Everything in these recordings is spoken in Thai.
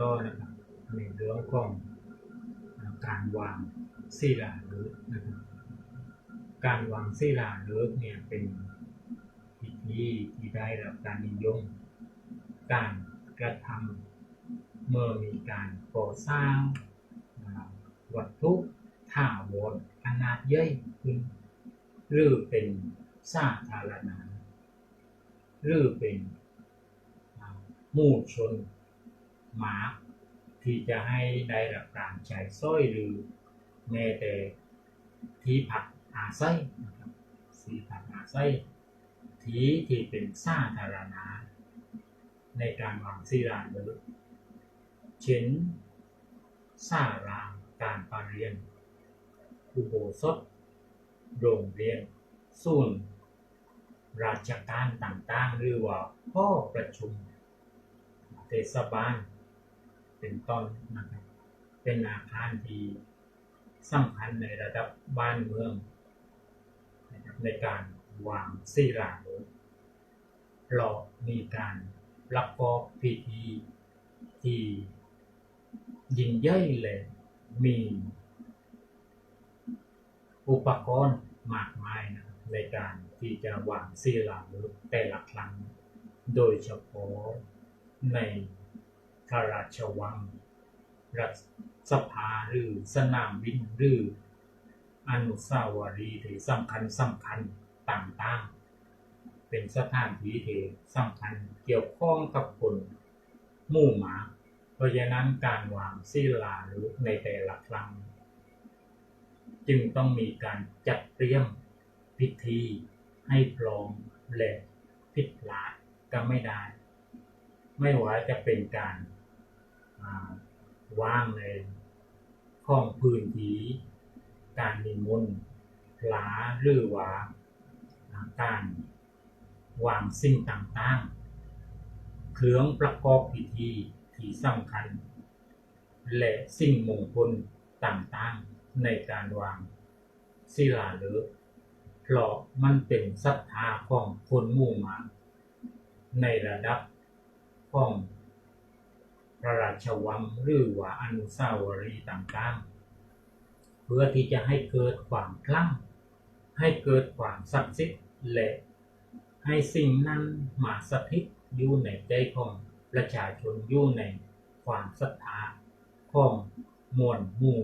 ก็นะครับในเรื่องของการวางศิลาฤกษ์นะครับ การวางศิลาฤกษ์เนี่ยเป็นพิธีที่ได้รับการนิยม การกระทำเมื่อมีการก่อสร้างวัตถุท่าวรขนาดใหญ่ขึ้น หรือเป็นสาธารณะหรือเป็นหมู่ชน มาที่จะให้ได้รับการใช้สร้อยหรือแม้แต่ที่พักอาศัยนะครับที่พักอาศัยที่ที่เป็นสาธารณะในการวางศิลาฤกษ์เช่นศาลาการประเรียนอุโบสถโรงเรียนศูนย์ราชการต่างๆ หรือว่าห้อประชุมเทศบาล เป็นต้นนะครับเป็นอาคารที่สำคัญในระดับบ้านเมืองนะครับในการวางศิลาฤกษ์เรามีการรับกอบพิธีที่ยิ่งใหญ่เลยมีอุปกรณ์มากมายนะในการที่จะวางศิลาฤกษ์แต่ละครั้ง โดยเฉพาะใน พระราชวัง รัฐสภาหรือสนามบินหรืออนุสาวรีย์ที่สำคัญสำคัญต่างๆ เป็นสถานที่ที่สำคัญเกี่ยวข้องกับคนหมู่หมา เพราะฉะนั้นการวางศิลาฤกษ์ในแต่ละครั้ง จึงต้องมีการจัดเตรียมพิธีให้พร้อมและผิดพลาดก็ไม่ได้ ไม่ว่าจะเป็นการ ว่างในข้องพื้นที่การนิมนต์พระหรือว่าอ่าการวางสิ่งต่างๆ เครื่องประกอบพิธีที่สำคัญ และสิ่งมงคลต่างๆ ในการวางศิลาฤกษ์เพราะมันเป็นศรัทธาของคนมู่มากในระดับของ พระราชวังหรือว่าอนุสาวรีย์ต่างๆ เพื่อที่จะให้เกิดความคลั่ง ให้เกิดความศักดิ์สิทธิ์และให้สิ่งนั้นมาสถิตอยู่ในใจของประชาชนอยู่ในความศรัทธาของมวลหมู่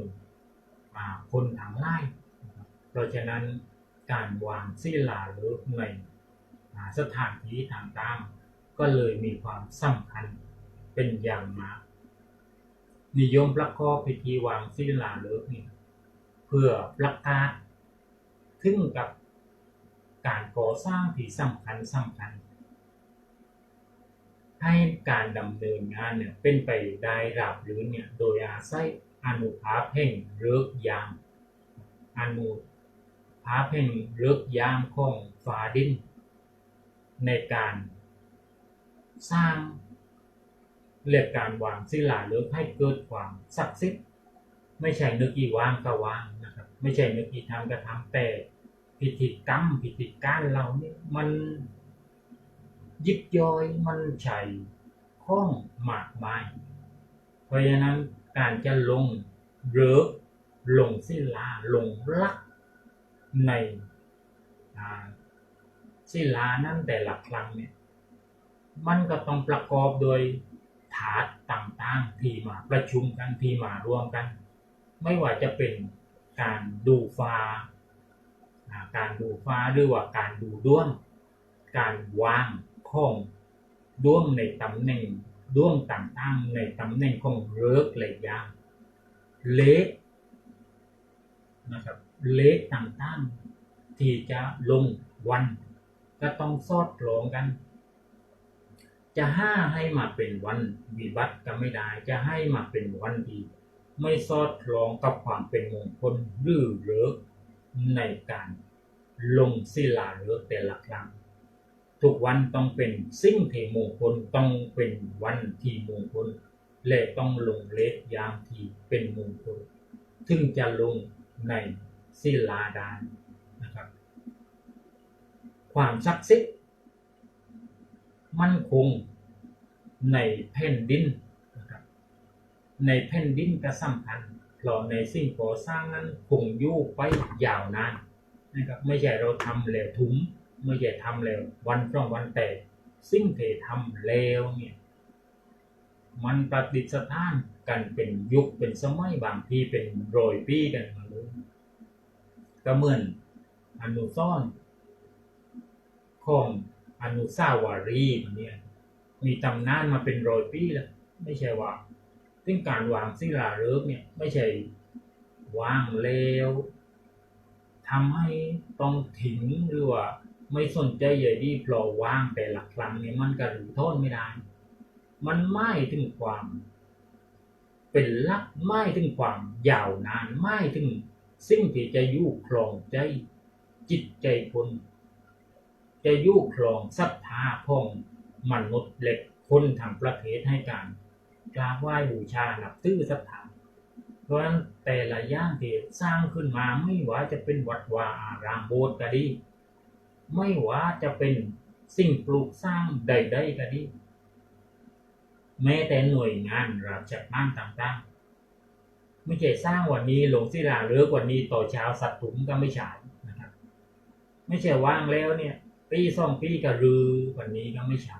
อ่าคนทั้งหลายเพราะฉะนั้นการวางศิลาฤกษ์ในอ่าสถานที่ต่างๆ ก็เลยมีความสำคัญ เป็นอย่างมากนิยมประกอบพิธีวางศิลาฤกษ์นี่เพื่อประกาศถึงกับการก่อสร้างที่สำคัญสำคัญ ให้การดำเนินงานเนี่ยเป็นไปได้ราบรื่นเนี่ยโดยอาศัยอนุภาพแห่งเลิกษ์ยามอนุภาพแห่งเลิกษ์ยามของฟ้าดิน ในการสร้าง เรียกการวางศิลาฤกษ์ให้เกิดความศักดิ์สิทธิ์ไม่ใช่นึกอีว่างก็ว่างนะครับ ไม่ใช่นึกอีทำก็ทำแต่พิธีกรรมพิธีการเราเนี่ยมันยิบย่อยมันใช่ข้องหมากมายเพราะฉะนั้นการจะลงเริกลงศิลาลงรักในศิลานั้นแต่หละครั้งเนี่ยมันก็ต้องประกอบโดย ถาดต่างๆ ที่มาประชุมกันที่มารวมกัน ไม่ว่าจะเป็นการดูฟ้า การดูฟ้าหรือว่าการดูด้วง การวางของด้วงในตำแหน่งด้วงต่างๆ ในตำแหน่งของเลิกษ์และยามเล็กนะครับเล็กต่างๆ ที่จะลงวัน ก็ต้องสอดคล้องกัน จะห้าให้มาเป็นวันวิบัติก็ไม่ได้ จะให้มาเป็นวันที่ไม่สอดคล้องกับความเป็นมงคลหรือเลิกในการลงศิลาฤกษ์แต่ละครั้งทุกวันต้องเป็นสิ่งที่มงคลต้องเป็นวันที่มงคลและต้องลงเลขยามที่เป็นมงคลถึงจะลงในศิลาดานนะครับ ความศักดิ์สิทธิ์ มั่นคงในแผ่นดินนะครับในแผ่นดินก็สำคัญเพราะในสิ่งก่อสร้างนั้นคงอยู่ไปยาวนานนะครับไม่ใช่เราทำแล้วถุมไม่ใช่ทำแล้ววันสองวันแต่สิ่งที่ทำแล้วเนี่ยมันประดิษฐานกันเป็นยุคเป็นสมัยบางทีเป็นร้อยปีกันมาเลยก็เหมือนอนุสรณ์ของ อนุสาวรีย์เนี่ยมีตำนานมาเป็นร้อยปีแล้วไม่ใช่ว่า ซึ่งการวางศิลาฤกษ์เนี่ย ไม่ใช่วางแล้วทำให้ต้องทิ้งหรือว่าไม่สนใจใหญ่ดีเพราะวางแต่ละครั้งเนี่ยมันก็หรือโทษไม่ได้ มันไม่ถึงความ เป็นลักไม่ถึงความยาวนานไม่ถึงสิ่งที่จะอยู่ครองใจจิตใจคน จะยู่ครองศรัทธาของมนุษย์เล็กคนทางประเทศให้การกราบไหว้บูชาหนับถือศรัทธาเพราะฉะนั้นแต่ละย่างที่สร้างขึ้นมาไม่ว่าจะเป็นวัดวาอารามโบสถ์ก็ดี ไม่ว่าจะเป็นสิ่งปลูกสร้างใดๆก็ดี แม้แต่หน่วยงานราชการต่างๆ ไม่ใช่สร้างวันนี้หลงศิลาฤกษ์วันนี้ต่อเช้าสัตว์ถุงก็ไม่ใช่นะครับ ไม่ใช่ว่างแล้วเนี่ย ปีสองปีก็รือวันนี้ก็ไม่ใช่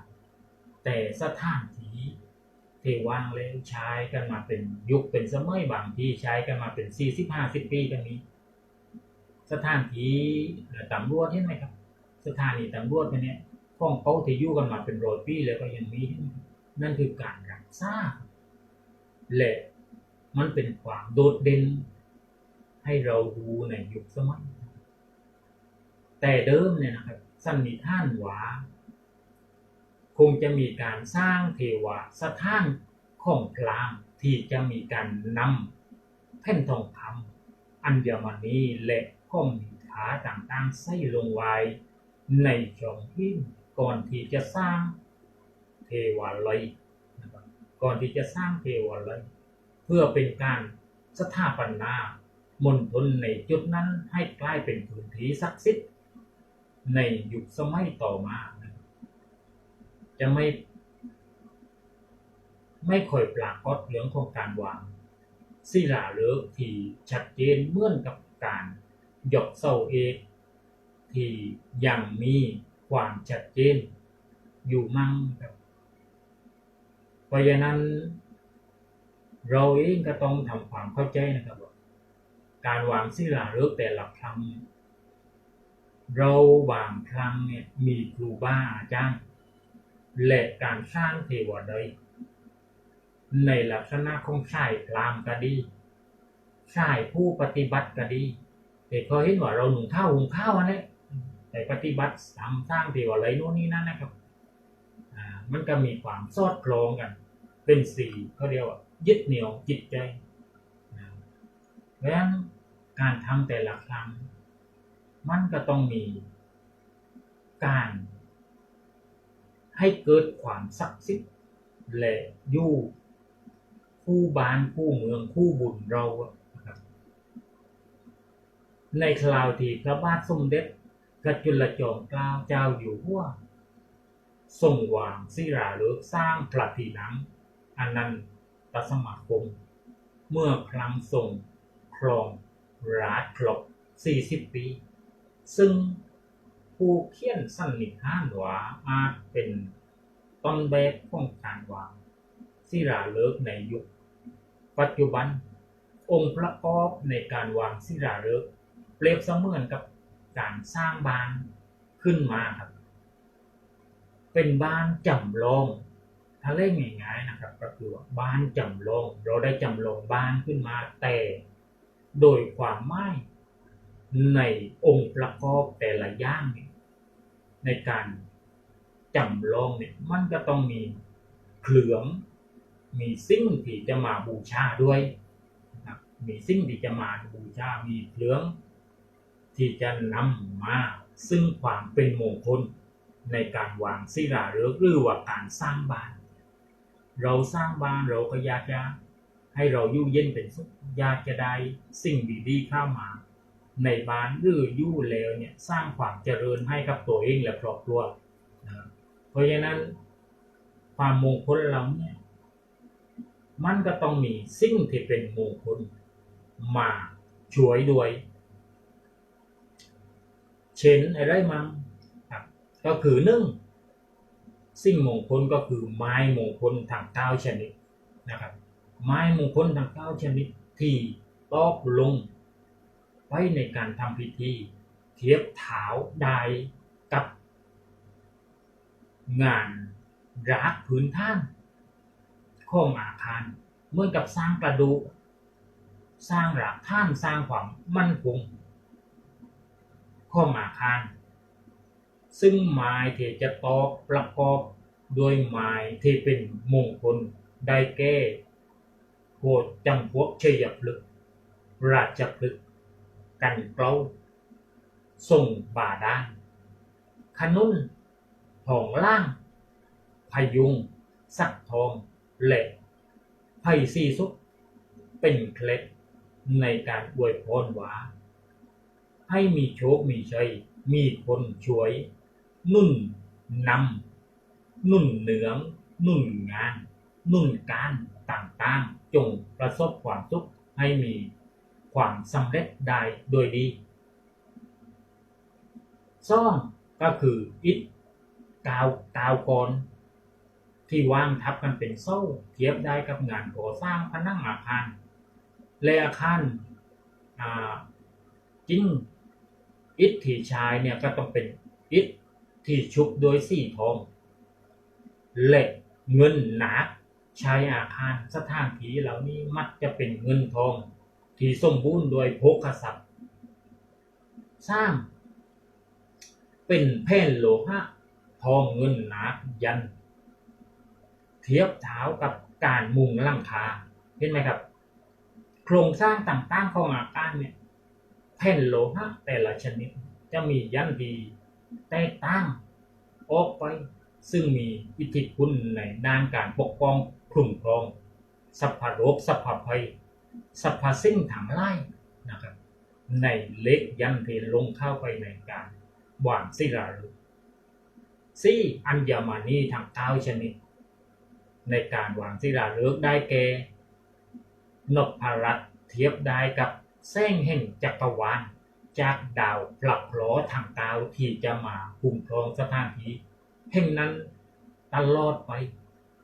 แต่สถานที่ที่ว่างแล้วใช้กันมาเป็นยุคเป็นสมัยบางที่ใช้กันมาเป็นสี่สิบห้าสิบปีก็มีสถานที่ตำรวจเห็นไหมครับ สถานีตำรวจเนี่ยข้องเขาที่อยู่กันมาเป็นร้อยปีแล้วก็ยังมีเห็นนั่นคือการรักษาและมันเป็นความโดดเด่นให้เราดูในยุคสมัย แต่เดิมเนี่ยนะครับ สันนิษฐานว่าคงจะมีการสร้างเทวะสถานของพรามที่จะมีการนำแผ่นทองคำอัญมณีและข้อมขาต่างๆใส่ลงไว้ในช่องหินก่อนที่จะสร้างเทวาลัยก่อนที่จะสร้างเทวาลัยเพื่อเป็นการสถาปนามณฑลในจุดนั้นให้กลายเป็นพื้นที่ศักดิ์สิทธิ์ ในยุคสมัยต่อมานะจะไม่ ไม่ค่อยปรากฏเรื่องของการวางศิลาฤกษ์ที่ชัดเจนเหมือนกับการหยกเสาเอกที่ยังมีความชัดเจนอยู่มั่งครับเพราะฉะนั้น เราเองก็ต้องทำความเข้าใจนะครับว่าการวางศิลาฤกษ์แต่ละครั้ง เราวางครั้งเนี่ยมีครูบาอาจารย์และการสร้างเทวดาในลักษณะของชายพรามก็ดีชายผู้ปฏิบัติก็ดีแต่เขาเห็นว่าเราหนุนข้าวหุงข้าวอันนี้แต่ปฏิบัติทำสร้างเทวอะไรโน่นนี่นั่นนะครับมันก็มีความสอดคล้องกัน เป็นสี่เขาเรียกว่ายึดเหนี่ยวจิตใจเพราะฉะนั้นการทำแต่ละครั้ง มันก็ต้องมีการให้เกิดความศักดิ์สิทธิ์และอยู่คู่บ้านคู่เมืองคู่บุญเราครับในคราวที่พระบาทสมเด็จพระจุลจอมเกล้าเจ้าอยู่หัวทรงวางศิลาฤกษ์สร้างพระทีนังอนันตสมาคม เมื่อครั้งทรงครองราชครบ40 ปี ซึ่งผู้เขียนสันนิษฐานว่าอาจเป็นต้นแบบของการวางศิลาฤกษ์ในยุค ปัจจุบัน องค์ประกอบในการวางศิลาฤกษ์เปรียบเสมือนกับการสร้างบ้านขึ้นมาครับ เป็นบ้านจำลองถ้าเล่นง่ายๆนะครับ ก็คือว่าบ้านจำลอง เราได้จำลองบ้านขึ้นมาแต่ โดยความหมาย ในองค์ประกอบแต่ละอย่างเนี่ยในการจำลองเนี่ยมันก็ต้องมีเครื่อง มีสิ่งที่จะมาบูชาด้วยนะมีสิ่งที่จะมาบูชา มีเครื่อง ที่จะนำมาซึ่งความเป็นมงคลในการวางศิลาฤกษ์หรือว่าการสร้างบ้าน เราสร้างบ้านเราก็อยากจะให้เราอยู่เย็นเป็นสุขอยากจะได้สิ่งดีๆเข้ามา ในบ้านหรืออยู่แล้วเนี่ยสร้างความเจริญให้กับตัวเองและครอบครัวนะครับเพราะฉะนั้นความมงคลเราเนี่ยมันก็ต้องมีสิ่งที่เป็นมงคลมาช่วยด้วย เช่นอะไรมั้งก็คือหนึ่งสิ่งมงคลก็คือไม้มงคลทางเก้าชนิดนะครับ ไม้มงคลทางเก้าชนิดที่ตอกลง ไว้ในการทำพิธี เทียบเท้าได้กับ งานรักพื้นท่านข้องอาคารเหมือนกับสร้างกระดูกสร้างหลักท่านสร้างความมั่นคงข้องอาคาร ซึ่งไม้ที่จะตอกประกอบโดยไม้ที่เป็นมงคลได้แก่โหดจำพวกเชยพลึก ราชพฤก กันเกลาส่งบาดาลขนุนทองล่าง พยุง สักทอง เหล็กไผ่ซีซุก เป็นเคล็ดในการอวยพรว่าให้มีโชค มีชัย มีคนช่วย นุ่นนำ นุ่นเหนือง นุ่นงาน นุ่นการต่างๆ จงประสบความสุขให้มี ความสำเร็จได้โดยดีซ่องก็คืออิฐกาวกาวกรที่วางทับกันเป็นโซ่เทียบได้กับงานก่อสร้างผนังอาคารและอาคารจริงอิฐที่ชายเนี่ยก็ต้องเป็นอิฐที่ชุบโดยสีทองเหล็กเงินหนาชายอาคารสถานที่เหล่านี้มักจะเป็นเงินทอง ที่สมบูรณ์โดยโภคทรัพย์สร้างเป็นแผ่นโลหะทองเงินหนายัน เทียบเท้ากับการมุงหลังคาเห็นไหมครับ โครงสร้างต่างๆของอาคารเนี่ยแผ่นโลหะแต่ละชนิดจะมียันดีแตกต่างออกไปซึ่งมีอิทธิคุณในด้านการปกป้องคุ้มครองสัพพโรคสัพพภัย สัพพะสิ่งทั้งหลายนะครับ ในเล็กยันเทลงเข้าไปในการวางศิลาฤกษ์สี่อัญมณีทั้งเก้าชนิด ในการวางศิลาฤกษ์ได้แก่นพรัตเทียบได้กับแสงแห่งจักรวาลจากดาวปลักพลอทางดาวที่จะมาคุ้มครองสถานที่แห่งนั้นตลอดไป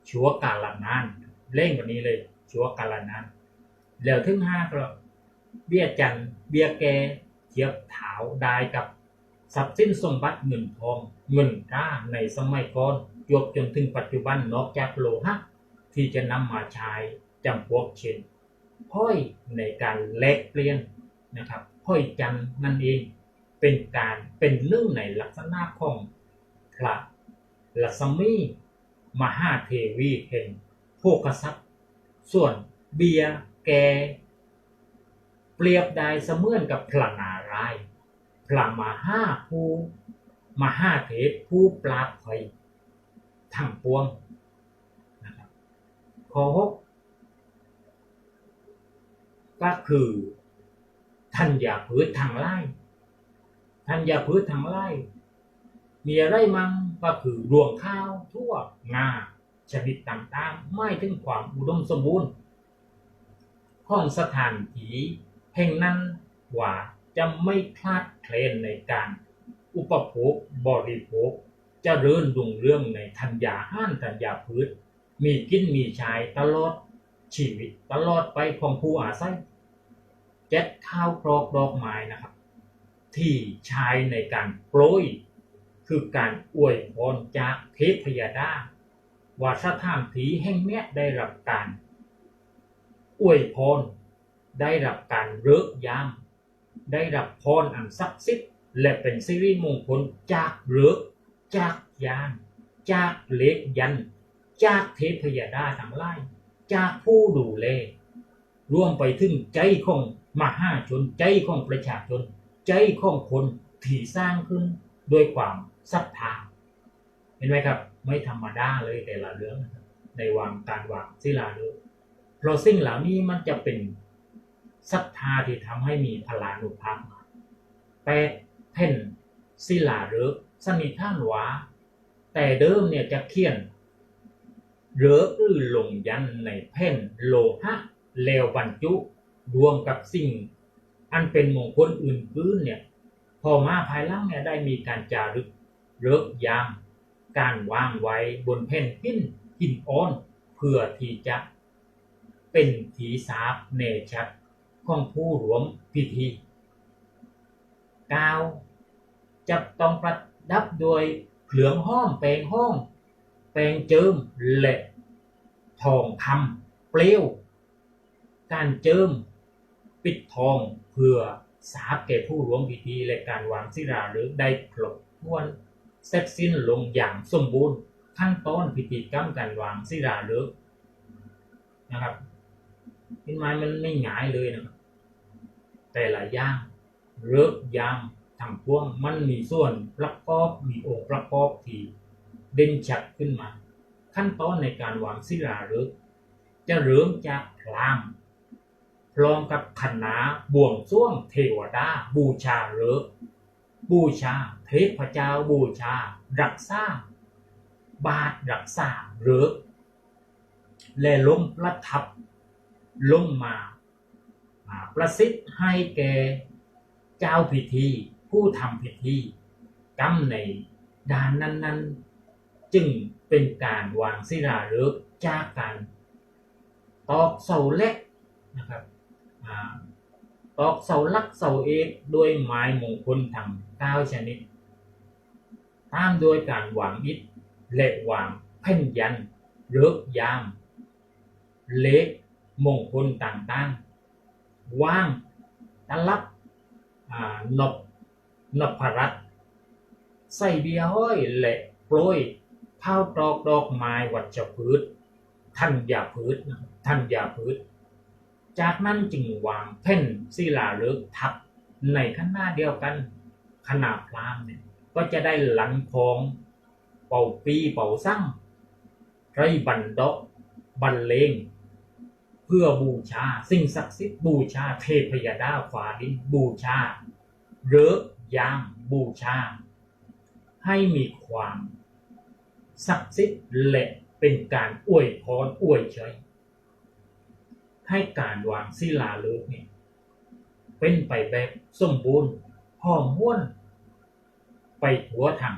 ชั่วกาลนานเล่งกว่านี้เลยชั่วกาลนาน แล้วถึงห้าก็เบี้ยจันเบี้ยแกเทียบถาวได้กับทรัพย์สินสมบัติเงินทองเงินตราในสมัยก่อนจวบจนถึงปัจจุบันนอกจากโลหะที่จะนำมาใช้จำพวกเช่นพ้อยในการแลกเปลี่ยนนะครับพ้อยจันนั่นเองเป็นการเป็นเรื่องในลักษณะของพระลัษมีมหาเทวีแห่งโภคทรัพย์ ส่วนเบียร์ แก เปรียบได้เสมือนกับพระนารายณ์พระมหาผู้มหาเทพผู้ปราบภัยทั้งปวงนะครับข้อหกก็คือธัญพืชทางไร่ธัญพืชทางไร่มีอะไรมั่งก็คือรวงข้าวทั่วงาชนิดต่างๆ ไม่ถึงความอุดมสมบูรณ์ ของสถานที่แห่งนั้นว่าจะไม่คลาดเคลนในการอุปโภคบริโภคจะเริญรุ่งเรื่องในธัญญาห้านธัญญาพืช มีกินมีชายตลอดชีวิตตลอดไปของผู้อาศัยเจ็ดข้าวกรอกดอกไม้นะครับ ที่ใช้ในการโปรยคือการอวยพรจากเทพยดาว่าสถานที่แห่งเนี้ยได้รับการ อวยพร ได้รับการเลิกยาม ได้รับพรอันศักดิ์สิทธิ์และเป็นสิริมงคลจากเลิกจากยาน จากเล็กยัน จากเทพยดาทั้งหลายจากผู้ดูแลร่วมไปถึงใจของมหาชนใจของประชาชน ใจของคนที่สร้างขึ้นด้วยความศรัทธาเห็นไหมครับ ไม่ธรรมดาเลยแต่ละเรื่องในวางการวางศิลาฤกษ์ เพราะสิ่งเหล่านี้มันจะเป็นศรัทธาที่ทำให้มีพลานุภาพแปดแผ่นศิลาฤกษ์สนิท่านวาแต่เดิมเนี่ยจะเขียนหรืออื้อลงยันในแผ่นโลหะแล้วบรรจุรวมกับสิ่ง อันเป็นมงคลอื่นพื้นเนี่ย พอมาภายหลังเนี่ยได้มีการจารึกเลิกยาม การวางไว้บนแผ่นปิ้นหินอ่อนเพื่อที่จะ เป็นถีสาบเนชัดของผู้รวมพิธีกาวจะต้องประดับโดยเหลืองห้อมแปลงห้อง แปลงเจิมและทองคำเปลว การเจิม ปิดทองเพื่อสาบแก่ผู้ร่วมพิธีและการวางศิลาหรือได้ครบถ้วนเสร็จสิ้นลงอย่างสมบูรณ์ขั้นตอนพิธีกรรมการวางศิลาหรือนะครับ ไหมมันไม่หงายเลยนะครับแต่ละอย่างเลิกยามทำพวงมันมีส่วนประกอบมีองค์ประกอบที่เด่นชัดขึ้นมา ขั้นตอนในการวางศิลาฤกษ์จะเริ่มจากพรามพร้อมกับคณะบวงสรวงเทวดา บูชาฤกษ์บูชา เทพเจ้าบูชา รักษาบาทรักษาฤกษ์และลงประทับ ลงมา ประสิทธิ์ให้แก่เจ้าพิธี ผู้ทำพิธีกรรมในด้านนั้น ๆ จึงเป็นการวางศิลาฤกษ์จากการตอกเสาเล็กนะครับอตอกเสาลักเสาเอกด้วยไม้มงคลทั้งเก้าชนิด ตามโดยการวางอิฐและวางแผ่นยันเลิกยาม เล็ก มงคลต่างๆ ว่างตลับอ่านบพรัตใส่เบียร์ห้อยและโปรยข้าวตอกดอกไม้วัชพืชทันยาพืชนะครับทันยาพืช จากนั้นจึงวางแผ่นศิลาฤกษ์ทับในข้างหน้าเดียวกันขนาดพรามเนี่ยก็จะได้หลังของเป่าปีเป่าสั่งไรบันดกบรรเลง เพื่อบูชา สิ่งศักดิ์สิทธิ์บูชาเทพยดาฟ้าดินบูชาเริกยามบูชา ให้มีความศักดิ์สิทธิ์และเป็นการอวยพรอวยชัยให้การวางศิลาฤกษ์เนี่ยเป็นไปแบบสมบูรณ์หอมห้วน ไปทั่วทั้ง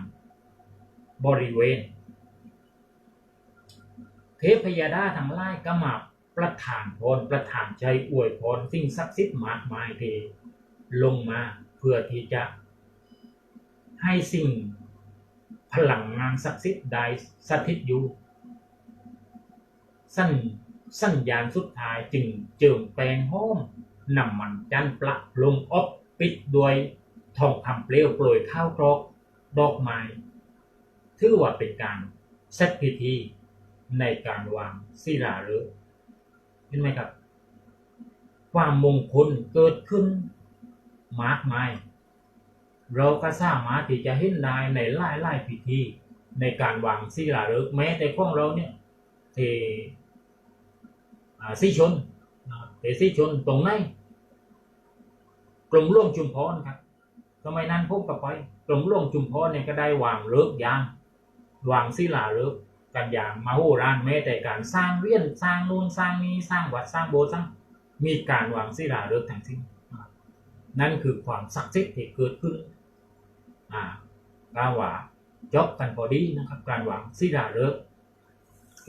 บริเวณ เทพยดาทั้งหลายก็มา ประทานพรประทานใจอวยพรสิ่งศักดิ์สิทธิ์มากมายเทลงมาเพื่อที่จะ ให้สิ่งพลังงานศักดิ์สิทธิ์ใดสถิตอยู่ สั้นสัญญาณสุดท้ายจึงเจิมแปลงห้อมนำมันจันประลงอบปิดด้วยทองคำเปลวโปรยข้าวกรอกดอกไม้ถือว่าเป็นการเซตพิธีในการวางศิลาฤกษ์ ห็นไหมครับ ความมงคลเกิดขึ้นมากมาย เราก็สามารถที่จะเห็นได้ในหลายหลายๆพิธี ในการวางศิลาฤกษ์แม้แต่ของเราเนี่ยเทอ่าสีชนเทสีชนตรงไหนกลุ่มร่วงชุมพรครับสมัยนั้นพบกับไปกลุ่มร่วงชุมพรเนี่ยก็ได้วางเลิกษ์ยางวางศิลาฤกษ์ กันอย่างมโหฬารแม้แต่การสร้างเรียนสร้างนู่นสร้างนี้สร้างวัดสร้างโบสถ์สร้างมีการวางศิลาฤกษ์ทั้งสิ้นนะครับนั่นคือความศักดิ์สิทธิ์ที่เกิดขึ้นอ่ากล่าวว่าจบกันพอดีนะครับ การวางศิลาฤกษ์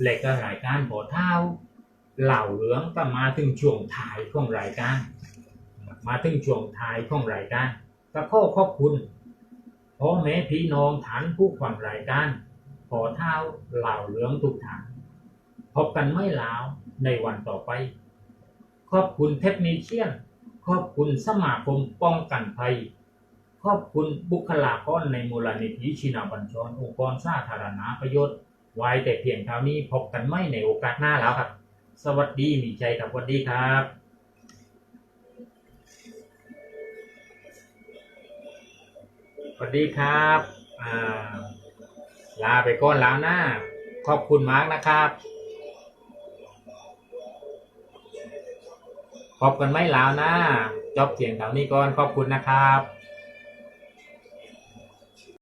และก็รายการบ่อเท้าเหล่าเหลืองก็มาถึงช่วงท้ายของรายการ มาถึงช่วงท้ายของรายการก็ขอขอบคุณพ่อแม่พี่น้องฐานผู้ฟังรายการ ขอเท้าเหล่าเหลืองทุกฐานพบกันไม่ลาวในวันต่อไป ขอบคุณเทคนิเชียน ขอบคุณสมาคมป้องกันภัย ขอบคุณบุคลากรในมูลนิธิชินาบัญชรองค์กรสาธารณประโยชน์ ไว้แต่เพียงเท่านี้พบกันไม่ในโอกาสหน้าแล้วครับ สวัสดีมีใจครับสวัสดีครับสวัสดีครับอ่า ลาไปก่อนแล้วนะขอบคุณมากนะครับขอบกันไม่แล้วนะจบเสียงแถวนี้ก่อนขอบคุณนะครับ